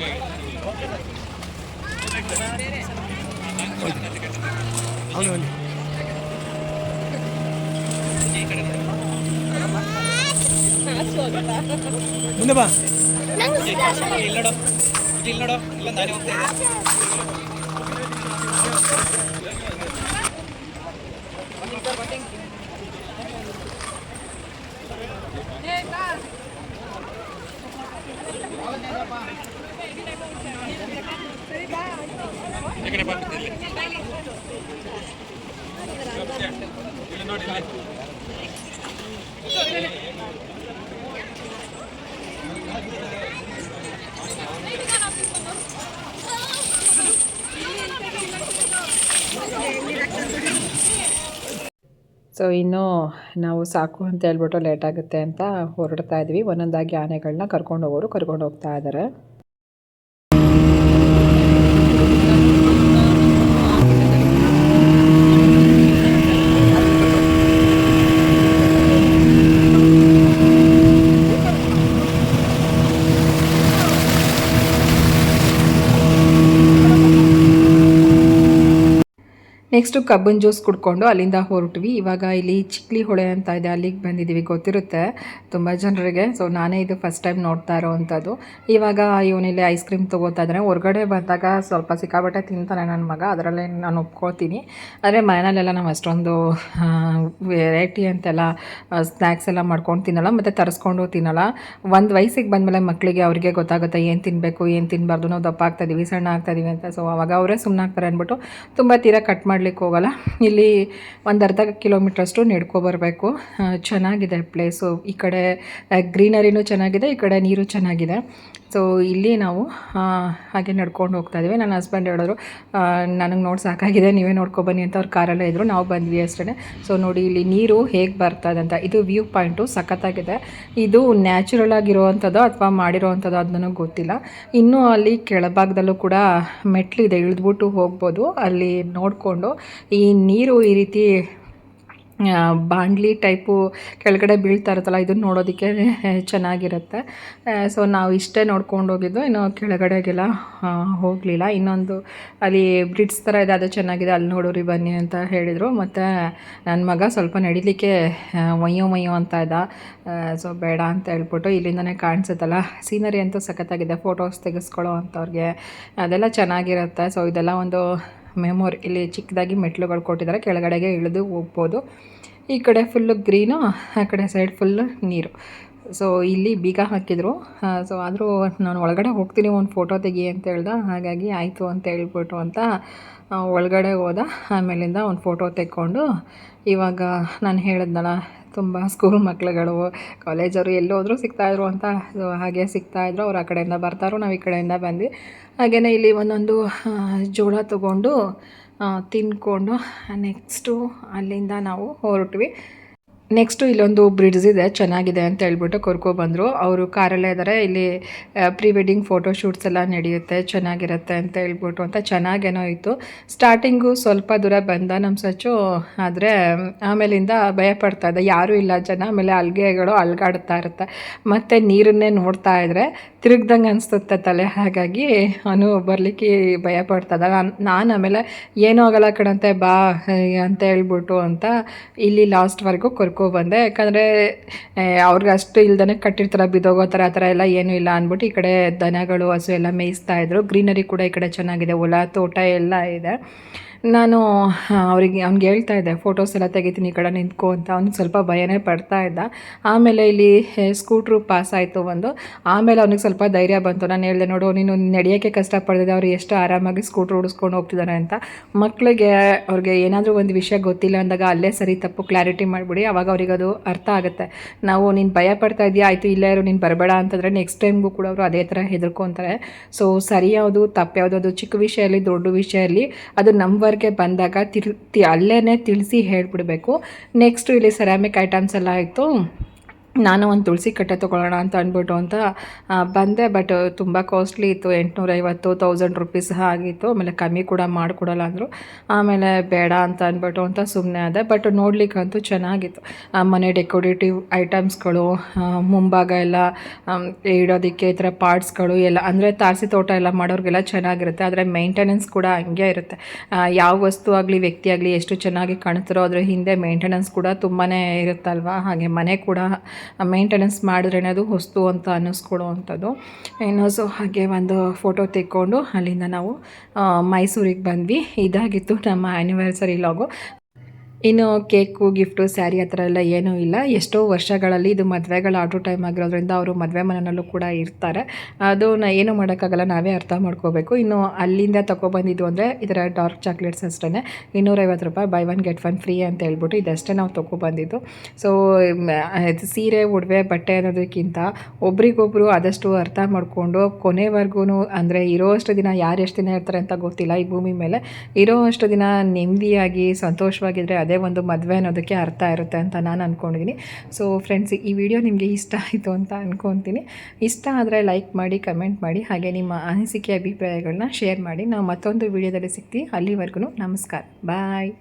ಪ್ಯಾಂಟ್ ಇನ್ನು ಮೇಲೆ ಎತ್ತು ಇಲ್ಲಿ ಈ ಕಡೆ ಬಾ. ಹ್ಮ್ ಓ ಇಲ್ಲಿ ಬಾ ಬಾ ಸೊ ಇನ್ನು ನಾವು ಸಾಕು ಅಂತ ಹೇಳ್ಬಿಟ್ಟು ಲೇಟ್ ಆಗುತ್ತೆ ಅಂತ ಹೊರಡ್ತಾ ಇದ್ವಿ. ಒಂದೊಂದಾಗಿ ಆನೆಗಳನ್ನ ಕರ್ಕೊಂಡು ಹೋಗೋರು ಕರ್ಕೊಂಡು ಹೋಗ್ತಾ ಇದ್ದಾರೆ ನೆಕ್ಸ್ಟು ಕಬ್ಬನ್ ಜ್ಯೂಸ್ ಕುಡ್ಕೊಂಡು ಅಲ್ಲಿಂದ ಹೊರಟ್ವಿ. ಇವಾಗ ಇಲ್ಲಿ ಚಿಕ್ಲಿ ಹೊಳೆ ಅಂತ ಇದೆ, ಅಲ್ಲಿಗೆ ಬಂದಿದ್ದೀವಿ ಗೊತ್ತಿರುತ್ತೆ ತುಂಬ ಜನರಿಗೆ. ಸೊ ನಾನೇ ಇದು ಫಸ್ಟ್ ಟೈಮ್ ನೋಡ್ತಾ ಇರೋವಂಥದ್ದು. ಇವಾಗ ಇವನಿಲ್ಲಿ ಐಸ್ ಕ್ರೀಮ್ ತೊಗೋತಾ ಇದ್ದಾನೆ ಹೊರಗಡೆ ಬಂದಾಗ ಸ್ವಲ್ಪ ಸಿಕ್ಕಾಬಟ್ಟೆ ತಿಂತಾನೆ ನನ್ನ ಮಗ. ಅದರಲ್ಲೇ ನಾನು ಒಪ್ಕೊಳ್ತೀನಿ ಆದರೆ ಮನೆಯಲ್ಲೆಲ್ಲ ನಾವು ಅಷ್ಟೊಂದು ವೆರೈಟಿ ಅಂತೆಲ್ಲ ಸ್ನ್ಯಾಕ್ಸ್ ಎಲ್ಲ ಮಾಡ್ಕೊಂಡು ತಿನ್ನಲ್ಲ. ಮತ್ತು ತರಿಸ್ಕೊಂಡು ತಿನ್ನಲ್ಲ. ಒಂದು ವಯಸ್ಸಿಗೆ ಬಂದಮೇಲೆ ಮಕ್ಕಳಿಗೆ ಅವರಿಗೆ ಗೊತ್ತಾಗುತ್ತೆ ಏನು ತಿನ್ನಬೇಕು ಏನು ತಿನ್ನಬಾರ್ದು ನಾವು ದಪ್ಪ ಆಗ್ತಾ ಇದೀವಿ, ಸಣ್ಣ ಆಗ್ತಾ ಇದೀವಿ ಅಂತ. ಸೊ ಅವಾಗ ಅವರೇ ಸುಮ್ಮನಾಗ್ತಾರೆ ಅಂದ್ಬಿಟ್ಟು ತುಂಬ ತೀರಾ ಕಟ್ ಮಾಡ್ಲಿಕ್ಕೆ ಹೋಗಲ್ಲ. ಇಲ್ಲಿ ಒಂದು ಅರ್ಧ ಕಿಲೋಮೀಟ್ರಷ್ಟು ನಡ್ಕೊಬರ್ಬೇಕು ಚೆನ್ನಾಗಿದೆ ಪ್ಲೇಸು ಈ ಕಡೆ ಗ್ರೀನರಿನೂ ಚೆನ್ನಾಗಿದೆ, ಈ ಕಡೆ ನೀರು ಚೆನ್ನಾಗಿದೆ. ಸೊ ಇಲ್ಲಿ ನಾವು ಹಾಗೆ ನಡ್ಕೊಂಡು ಹೋಗ್ತಾ ಇದ್ದೀವಿ. ನನ್ನ ಹಸ್ಬೆಂಡ್ ಹೇಳಿದ್ರು ನನಗೆ ನೋಡಿ ಸಾಕಾಗಿದೆ, ನೀವೇ ನೋಡ್ಕೊ ಬನ್ನಿ ಅಂತ ಅವ್ರು ಕಾರಲ್ಲೇ ಇದ್ದರು ನಾವು ಬಂದ್ವಿ ಅಷ್ಟೇ ಸೊ ನೋಡಿ, ಇಲ್ಲಿ ನೀರು ಹೇಗೆ ಬರ್ತಾ ಅಂತ. ಇದು ವ್ಯೂ ಪಾಯಿಂಟು ಸಖತ್ತಾಗಿದೆ. ಇದು ನ್ಯಾಚುರಲ್ ಆಗಿರುವಂಥದ್ದು ಅಥವಾ ಮಾಡಿರೋವಂಥದ್ದು ಅದು ನನಗೆ ಗೊತ್ತಿಲ್ಲ. ಇನ್ನೂ ಅಲ್ಲಿ ಕೆಳಭಾಗದಲ್ಲೂ ಕೂಡ ಮೆಟ್ಲಿದೆ, ಇಳಿದ್ಬಿಟ್ಟು ಹೋಗ್ಬೋದು. ಅಲ್ಲಿ ನೋಡಿಕೊಂಡು ಈ ನೀರು ಈ ರೀತಿ ಆ, ಬಾಂಡ್ಲಿ ಟೈಪು ಕೆಳಗಡೆ ಬೀಳ್ತಾ ಇರುತ್ತಲ್ಲ ಇದನ್ನು ನೋಡೋದಕ್ಕೆ ಚೆನ್ನಾಗಿರುತ್ತೆ. ಸೊ ನಾವು ಇಷ್ಟೇ ನೋಡ್ಕೊಂಡು ಹೋಗಿದ್ದು ಇನ್ನು ಕೆಳಗಡೆಗೆಲ್ಲ ಹೋಗಲಿಲ್ಲ. ಇನ್ನೊಂದು ಅಲ್ಲಿ ಬ್ರಿಡ್ಜ್ ಥರ ಇದೆ ಅದು ಚೆನ್ನಾಗಿದೆ ಅಲ್ಲಿ ನೋಡೋರಿ ಬನ್ನಿ ಅಂತ ಹೇಳಿದರು. ಮತ್ತು ನನ್ನ ಮಗ ಸ್ವಲ್ಪ ನಡಿಲಿಕ್ಕೆ ಮಯ್ಯೋ ಮೊಯ್ಯೋ ಅಂತ ಇದ್ದ ಸೊ ಬೇಡ ಅಂತ ಹೇಳ್ಬಿಟ್ಟು ಇಲ್ಲಿಂದನೇ ಕಾಣಿಸುತ್ತಲ್ಲ. ಸೀನರಿ ಅಂತೂ ಸಖತ್ತಾಗಿದೆ ಫೋಟೋಸ್ ತೆಗೆಸ್ಕೊಳ್ಳೋ ಅಂಥವ್ರಿಗೆ ಅದೆಲ್ಲ ಚೆನ್ನಾಗಿರುತ್ತೆ. ಸೊ ಇದೆಲ್ಲ ಒಂದು ಮೆಮೊರಿ ಇಲ್ಲಿ ಚಿಕ್ಕದಾಗಿ ಮೆಟ್ಲುಗಳು ಕೊಟ್ಟಿದ್ದಾರೆ. ಕೆಳಗಡೆಗೆ ಇಳಿದು ಹೋಗ್ಬೋದು. ಈ ಕಡೆ ಫುಲ್ಲು ಗ್ರೀನು ಆ ಕಡೆ ಸೈಡ್ ಫುಲ್ಲು ನೀರು. ಸೊ ಇಲ್ಲಿ ಬೀಗ ಹಾಕಿದರು. ಸೊ ಆದರೂ ನಾನು ಒಳಗಡೆ ಹೋಗ್ತೀನಿ, ಒಂದು ಫೋಟೋ ತೆಗಿ ಅಂತ ಹೇಳ್ದ. ಹಾಗಾಗಿ ಆಯಿತು ಅಂತ ಹೇಳ್ಬಿಟ್ಟು ಅಂತ ಒಳಗಡೆ ಹೋದ. ಆಮೇಲಿಂದ ಒಂದು ಫೋಟೋ ತೆಕ್ಕೊಂಡು ಇವಾಗ ನಾನು ಹೇಳಿದ್ನಲ್ಲ, ತುಂಬ ಸ್ಕೂಲ್ ಮಕ್ಳುಗಳು ಕಾಲೇಜವರು ಎಲ್ಲೋದ್ರೂ ಸಿಗ್ತಾಯಿದ್ರು ಅಂತ ಹಾಗೆ ಸಿಗ್ತಾಯಿದ್ರು ಅವ್ರು ಆ ಕಡೆಯಿಂದ ಬರ್ತಾರೋ, ನಾವು ಈ ಕಡೆಯಿಂದ ಬಂದ್ವಿ. ಹಾಗೆಯೇ ಇಲ್ಲಿ ಒಂದೊಂದು ಜೋಳ ತೊಗೊಂಡು ತಿನ್ಕೊಂಡು ನೆಕ್ಸ್ಟು ಅಲ್ಲಿಂದ ನಾವು ಹೊರಟ್ವಿ. ನೆಕ್ಸ್ಟು ಇಲ್ಲೊಂದು ಬ್ರಿಡ್ಜ್ ಇದೆ, ಚೆನ್ನಾಗಿದೆ ಅಂತ ಹೇಳ್ಬಿಟ್ಟು ಕರ್ಕೊಬಂದರು ಅವರು ಕಾರಲ್ಲೇ ಇದ್ದಾರೆ ಇಲ್ಲಿ ಪ್ರೀ ವೆಡ್ಡಿಂಗ್ ಫೋಟೋ ಶೂಟ್ಸ್ ಎಲ್ಲ ನಡೆಯುತ್ತೆ, ಚೆನ್ನಾಗಿರುತ್ತೆ ಅಂತ ಹೇಳ್ಬಿಟ್ಟು ಅಂತ ಚೆನ್ನಾಗೇನೋ ಇತ್ತು. ಸ್ಟಾರ್ಟಿಂಗು ಸ್ವಲ್ಪ ದೂರ ಬಂದ ನಮ್ಮ ಸಚ್ಚು, ಆದರೆ, ಆಮೇಲಿಂದ ಭಯ ಪಡ್ತಾ ಇದ್ದ. ಯಾರೂ ಇಲ್ಲ ಜನ, ಆಮೇಲೆ ಅಲ್ಗೆಗಳು ಅಲ್ಗಾಡ್ತಾ ಇರುತ್ತೆ. ಮತ್ತು ನೀರನ್ನೇ ನೋಡ್ತಾ ಇದ್ರೆ ತಿರುಗ್ದಂಗೆ ಅನಿಸುತ್ತೆ ತಲೆ. ಹಾಗಾಗಿ ಅವನು ಬರಲಿಕ್ಕೆ ಭಯ ಪಡ್ತದ ನಾನು ಆಮೇಲೆ ಏನೂ ಆಗಲ್ಲ ಕಣಂತೆ, ಬಾ ಅಂತ ಹೇಳ್ಬಿಟ್ಟು ಅಂತ ಇಲ್ಲಿ ಲಾಸ್ಟ್ವರೆಗೂ ಕರ್ಕೊಬಂದೆ ಯಾಕಂದರೆ ಅವ್ರಿಗೆ ಅಷ್ಟು ಇಲ್ದೇ ಕಟ್ಟಿರ್ತಾರೆ ಬಿದ್ದೋಗೋ ಥರ ಆ ಥರ ಎಲ್ಲ ಏನೂ ಇಲ್ಲ ಅಂದ್ಬಿಟ್ಟು ಈ ಕಡೆ ದನಗಳು ಹಸು ಎಲ್ಲ ಮೇಯಿಸ್ತಾ ಇದ್ರು. ಗ್ರೀನರಿ ಕೂಡ ಈ ಕಡೆ ಚೆನ್ನಾಗಿದೆ, ಹೊಲ, ತೋಟ ಎಲ್ಲ ಇದೆ. ನಾನು ಅವರಿಗೆ, ಅವ್ನಿಗೆ ಹೇಳ್ತಾ ಇದ್ದೆ ಫೋಟೋಸ್ ಎಲ್ಲ ತೆಗಿತೀನಿ ಈ ಕಡೆ ನಿಂತ್ಕೊ ಅಂತ. ಅವ್ನಿಗೆ ಸ್ವಲ್ಪ ಭಯನೇ ಪಡ್ತಾ ಇದ್ದ. ಆಮೇಲೆ ಇಲ್ಲಿ ಸ್ಕೂಟ್ರು ಪಾಸ್ ಆಯಿತು ಒಂದು. ಆಮೇಲೆ ಅವ್ನಿಗೆ ಸ್ವಲ್ಪ ಧೈರ್ಯ ಬಂತು. ನಾನು ಹೇಳಿದೆ, ನೋಡು, ನೀನು ನಡೆಯೋಕ್ಕೆ ಕಷ್ಟಪಡ್ತಿದ್ದೆ. ಅವ್ರು ಎಷ್ಟು ಆರಾಮಾಗಿ ಸ್ಕೂಟ್ರ್ ಓಡಿಸ್ಕೊಂಡು ಹೋಗ್ತಿದ್ದಾರೆ ಅಂತ. ಮಕ್ಕಳಿಗೆ ಅವ್ರಿಗೆ ಏನಾದರೂ ಒಂದು ವಿಷಯ ಗೊತ್ತಿಲ್ಲ ಅಂದಾಗ ಅಲ್ಲೇ ಸರಿ ತಪ್ಪು ಕ್ಲಾರಿಟಿ ಮಾಡಿಬಿಡಿ. ಅವಾಗ ಅವ್ರಿಗೆ ಅದು ಅರ್ಥ ಆಗುತ್ತೆ. ನಾವು, ನೀನು ಭಯ ಪಡ್ತಾ ಇದೆಯಾ? ಆಯಿತು, ಇಲ್ಲೇ ಇರು, ನೀನು ಬರಬೇಡ ಅಂತಂದರೆ ನೆಕ್ಸ್ಟ್ ಟೈಮ್ಗೂ ಕೂಡ ಅವರು ಅದೇ ಥರ ಹೆದರ್ಕೊತಾರೆ. ಸೊ ಸರಿಯಾವುದು ತಪ್ಪು? ಯಾವುದು ಅದು ಚಿಕ್ಕ ವಿಷಯ ಇರಲಿ, ದೊಡ್ಡ ವಿಷಯ ಇರಲಿ. ಅದು ನಮ್ಮವರೆಗೆ ಬಂದಾಗ ತಿರ್ ಅಲ್ಲೇ ತಿಳಿಸಿ ಹೇಳ್ಬಿಡ್ಬೇಕು. ನೆಕ್ಸ್ಟು ಇಲ್ಲಿ ಸೆರಾಮಿಕ್ ಐಟಮ್ಸ್ ಎಲ್ಲ ಆಯಿತು. ನಾನು ಒಂದು ತುಳಸಿ ಕಟ್ಟೆ ತೊಗೊಳ್ಳೋಣ ಅಂತ ಅಂದ್ಬಿಟ್ಟು ಅಂತ ಬಂದೆ. ಬಟ್ ತುಂಬ ಕಾಸ್ಟ್ಲಿ ಇತ್ತು. ಎಂಟುನೂರೈವತ್ತು ತೌಸಂಡ್ ರುಪೀಸ್ ಆಗಿತ್ತು. ಆಮೇಲೆ ಕಮ್ಮಿ ಕೂಡ ಮಾಡಿಕೊಡಲ್ಲ ಅಂದರು. ಆಮೇಲೆ ಬೇಡ ಅಂತ ಅಂದ್ಬಿಟ್ಟು ಅಂತ ಸುಮ್ಮನೆ ಆದೆ. ಬಟ್ ನೋಡ್ಲಿಕ್ಕಂತೂ ಚೆನ್ನಾಗಿತ್ತು. ಮನೆ ಡೆಕೋರೇಟಿವ್ ಐಟಮ್ಸ್ಗಳು ಮುಂಭಾಗ ಎಲ್ಲ ಇಡೋದಕ್ಕೆ ಈ ಥರ ಪಾರ್ಟ್ಸ್ಗಳು ಎಲ್ಲ, ಅಂದರೆ ತಾರಸಿ ತೋಟ ಎಲ್ಲ ಮಾಡೋರಿಗೆಲ್ಲ ಚೆನ್ನಾಗಿರುತ್ತೆ. ಆದರೆ ಮೇಂಟೆನೆನ್ಸ್ ಕೂಡ ಹಂಗೆ ಇರುತ್ತೆ. ಯಾವ ವಸ್ತು ಆಗಲಿ, ವ್ಯಕ್ತಿ ಆಗಲಿ ಎಷ್ಟು ಚೆನ್ನಾಗಿ ಕಾಣ್ತಾರೋ ಅದ್ರ ಹಿಂದೆ ಮೇಂಟೆನೆನ್ಸ್ ಕೂಡ ತುಂಬಾ ಇರುತ್ತಲ್ವ? ಹಾಗೆ ಮನೆ ಕೂಡ ಮೇಂಟೆನೆನ್ಸ್ ಮಾಡಿದ್ರೇ ಅದು ಹೊಸ್ತು ಅಂತ ಅನ್ನಿಸ್ಕೊಡುವಂಥದ್ದು ಇನ್ನು ಸೊ ಹಾಗೆ ಒಂದು ಫೋಟೋ ತೆಕ್ಕೊಂಡು ಅಲ್ಲಿಂದ ನಾವು ಮೈಸೂರಿಗೆ ಬಂದ್ವಿ. ಇದಾಗಿತ್ತು ನಮ್ಮ ಆ್ಯನಿವರ್ಸರಿ ಲಾಗು ಇನ್ನು ಕೇಕು, ಗಿಫ್ಟು, ಸ್ಯಾರಿ ಆ ಥರ ಎಲ್ಲ ಏನೂ ಇಲ್ಲ. ಎಷ್ಟೋ ವರ್ಷಗಳಲ್ಲಿ ಇದು ಮದುವೆಗಳ ಆಟೋ ಟೈಮ್ ಆಗಿರೋದ್ರಿಂದ ಅವರು ಮದುವೆ ಮನೆಯಲ್ಲೂ ಕೂಡ ಇರ್ತಾರೆ. ಅದು ನಾ ಏನೂ ಮಾಡೋಕ್ಕಾಗಲ್ಲ, ನಾವೇ ಅರ್ಥ ಮಾಡ್ಕೋಬೇಕು. ಇನ್ನು ಅಲ್ಲಿಂದ ತೊಗೊಬಂದಿದ್ದು ಅಂದರೆ ಇದರ ಡಾರ್ಕ್ ಚಾಕ್ಲೇಟ್ಸ್ ಅಷ್ಟೇ ಇನ್ನೂರೈವತ್ತು ರೂಪಾಯಿ buy one get one free ಅಂತ ಹೇಳ್ಬಿಟ್ಟು ಇದಷ್ಟೇ ನಾವು ತೊಗೊಬಂದಿದ್ದು ಸೊ ಸೀರೆ ಒಡವೆ ಬಟ್ಟೆ ಅನ್ನೋದಕ್ಕಿಂತ ಒಬ್ರಿಗೊಬ್ರು ಆದಷ್ಟು ಅರ್ಥ ಮಾಡಿಕೊಂಡು ಕೊನೆವರೆಗೂ ಅಂದರೆ ಇರೋಷ್ಟು ದಿನ ಯಾರು ಎಷ್ಟು ದಿನ ಇರ್ತಾರೆ ಅಂತ ಗೊತ್ತಿಲ್ಲ ಈ ಭೂಮಿ ಮೇಲೆ. ಇರೋ ಅಷ್ಟು ದಿನ ನೆಮ್ಮದಿಯಾಗಿ ಸಂತೋಷವಾಗಿದ್ದರೆ ಅದೇ ಒಂದು ಮದುವೆ ಅನ್ನೋದಕ್ಕೆ ಅರ್ಥ ಇರುತ್ತೆ ಅಂತ ನಾನು ಅಂದ್ಕೊಂಡಿದ್ದೀನಿ ಸೊ ಫ್ರೆಂಡ್ಸ್ ಈ ವಿಡಿಯೋ ನಿಮಗೆ ಇಷ್ಟ ಆಯಿತು ಅಂತ ಅಂದ್ಕೊತೀನಿ ಇಷ್ಟ ಆದರೆ ಲೈಕ್ ಮಾಡಿ ಕಮೆಂಟ್ ಮಾಡಿ, ಹಾಗೆ ನಿಮ್ಮ ಅನಿಸಿಕೆ ಅಭಿಪ್ರಾಯಗಳನ್ನ ಶೇರ್ ಮಾಡಿ. ನಾವು ಮತ್ತೊಂದು ವಿಡಿಯೋದಲ್ಲಿ ಸಿಗ್ತೀವಿ. ಅಲ್ಲಿವರೆಗೂ ನಮಸ್ಕಾರ. ಬಾಯ್